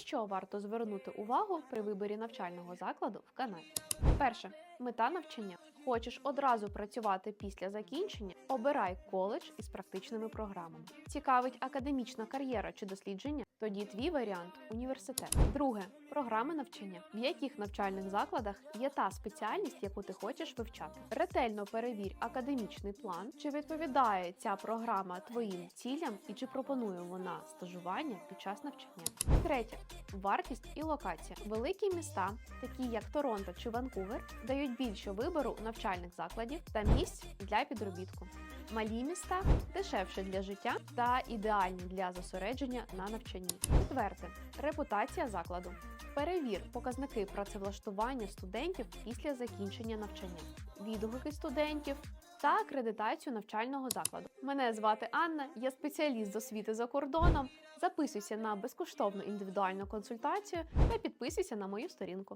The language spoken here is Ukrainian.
що варто звернути увагу при виборі навчального закладу в Канаді? Перше мета навчання. Хочеш одразу працювати після закінчення? Обирай коледж із практичними програмами. Цікавить академічна кар'єра чи дослідження? Тоді твій варіант університет. Друге програми навчання, в яких навчальних закладах є та спеціальність, яку ти хочеш вивчати. Ретельно перевір академічний план, чи відповідає ця програма твоїм цілям і чи пропонує вона стажування під час навчання. Третє вартість і локація. Великі міста, такі як Торонто чи Ванкувер, дають більше вибору навчальних закладів та місць для підробітку. Малі міста дешевше для життя та ідеальні для зосередження на навчанні. Четверте репутація закладу. Перевір показники працевлаштування студентів після закінчення навчання, відгуки студентів та акредитацію навчального закладу. Мене звати Анна, я спеціаліст з освіти за кордоном. Записуйся на безкоштовну індивідуальну консультацію та підписуйся на мою сторінку.